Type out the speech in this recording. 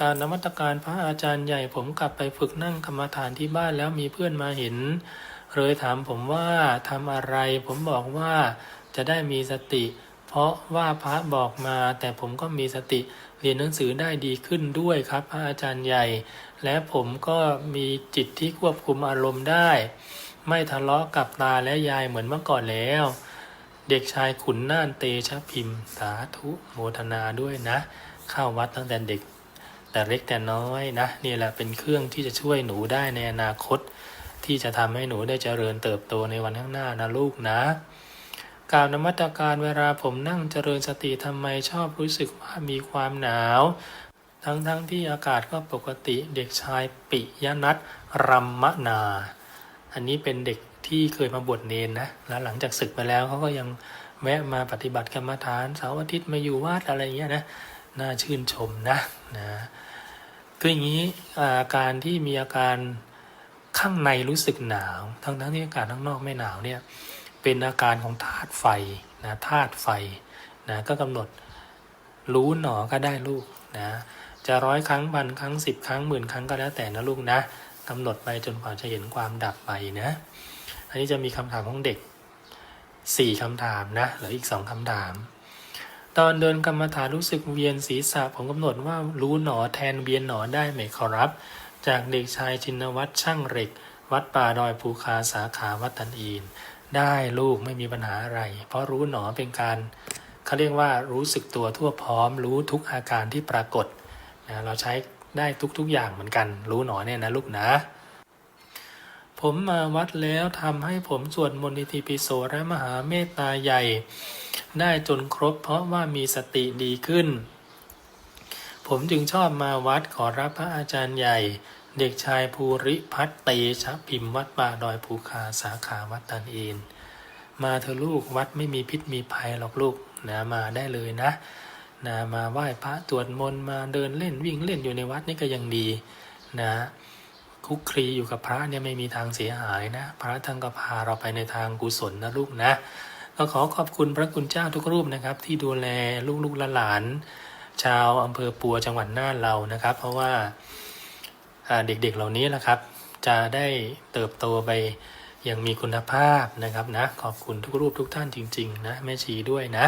การนมัตการพระอาจารย์ใหญ่ผมกลับไปฝึกนั่งกรรมฐานที่บ้านแล้วมีเพื่อนมาเห็น เลยถามผมว่าทำอะไร ผมบอกว่าจะได้มีสติ เพราะว่าพระบอกมา แต่ผมก็มีสติเรียนหนังสือได้ดีขึ้นด้วยครับ พระอาจารย์ใหญ่ และผมก็มีจิตที่ควบคุมอารมณ์ได้ ไม่ทะเลาะกับตาและยายเหมือนเมื่อก่อนแล้ว เด็กชายขุนน่านเตชะพิมพ์ สาธุโมทนาด้วยนะ เข้าวัดตั้งแต่เด็ก แต่เล็กแต่น้อยนะนี่แหละเป็นเครื่องที่จะช่วยหนูได้ในอนาคต ที่จะทำให้หนูได้เจริญเติบโตในวันข้างหน้านะลูกนะกล่าวนมัตการเวลาผมนั่งเจริญสติทำไมชอบรู้สึกว่ามีความหนาว ทั้งๆทที่อากาศก็ปกติเด็กชายปิยนัทรัมมนา อันนี้เป็นเด็กที่เคยมาบวชเนนนะแล้วหลังจากศึกไปแล้วเขาก็ยังแวะมาปฏิบัติกรรมฐานเสาร์อาทิตย์มาอยู่วัดอะไรอย่างเงี้ยนะ น่าชื่นชมนะนะคืออย่างนี้อาการที่มีอาการข้างในรู้สึกหนาว ทั้งทั้งที่อากาศข้างนอกไม่หนาวเนี่ยเป็นอาการของธาตุไฟนะธาตุไฟนะก็กำหนดรู้หนอก็ได้ลูกนะจะร้อยครั้งพันครั้งสิบครั้งหมื่นครั้งก็แล้วแต่นะลูกนะกำหนดไปจนกว่าจะเห็นความดับไปนะ อันนี้จะมีคำถามของเด็กสี่คำถามนะเหลืออีกสองคำถาม ตอนเดินกรรมฐานรู้สึกเวียนศีรษะผมกำหนดว่ารู้หนอแทนเวียนหนอได้ไหมขอรับ จากเด็กชายชินวัตรช่างเหล็ก วัดป่าดอยภูคาสาขาวัดตันอีน ได้ลูกไม่มีปัญหาอะไร เพราะรู้หนอเป็นการเขาเรียกว่ารู้สึกตัวทั่วพร้อม รู้ทุกอาการที่ปรากฏนะเราใช้ได้ทุกๆอย่างเหมือนกัน รู้หนอเนี่ยนะลูกนะ ผมมาวัดแล้วทำให้ผมสวดมนต์อิปิโสและมหาเมตตาใหญ่ ได้จนครบเพราะว่ามีสติดีขึ้น ผมจึงชอบมาวัดขอรับพระอาจารย์ใหญ่ เด็กชายภูริพัฒเตชะพิมพ์วัดป่าดอยภูคาสาขาวัดตันเอนมาเถอะลูกวัดไม่มีพิษมีภัยหรอกลูกนะมาได้เลยนะนะมาไหว้พระตรวจมนต์มาเดินเล่นวิ่งเล่นอยู่ในวัดนี่ก็ยังดีนะ คุกคลีอยู่กับพระเนี่ยไม่มีทางเสียหายนะ พระท่านก็พาเราไปในทางกุศลนะลูกนะก็ขอขอบคุณพระคุณเจ้าทุกรูปนะครับ ที่ดูแลลูกๆหลานชาวอำเภอปัวจังหวัดน่านเรานะครับ เพราะว่าเด็กๆเหล่านี้นะครับ จะได้เติบโตไปอย่างมีคุณภาพนะครับนะขอบคุณทุกรูปทุกท่านจริง ๆ นะแม่ชีด้วยนะ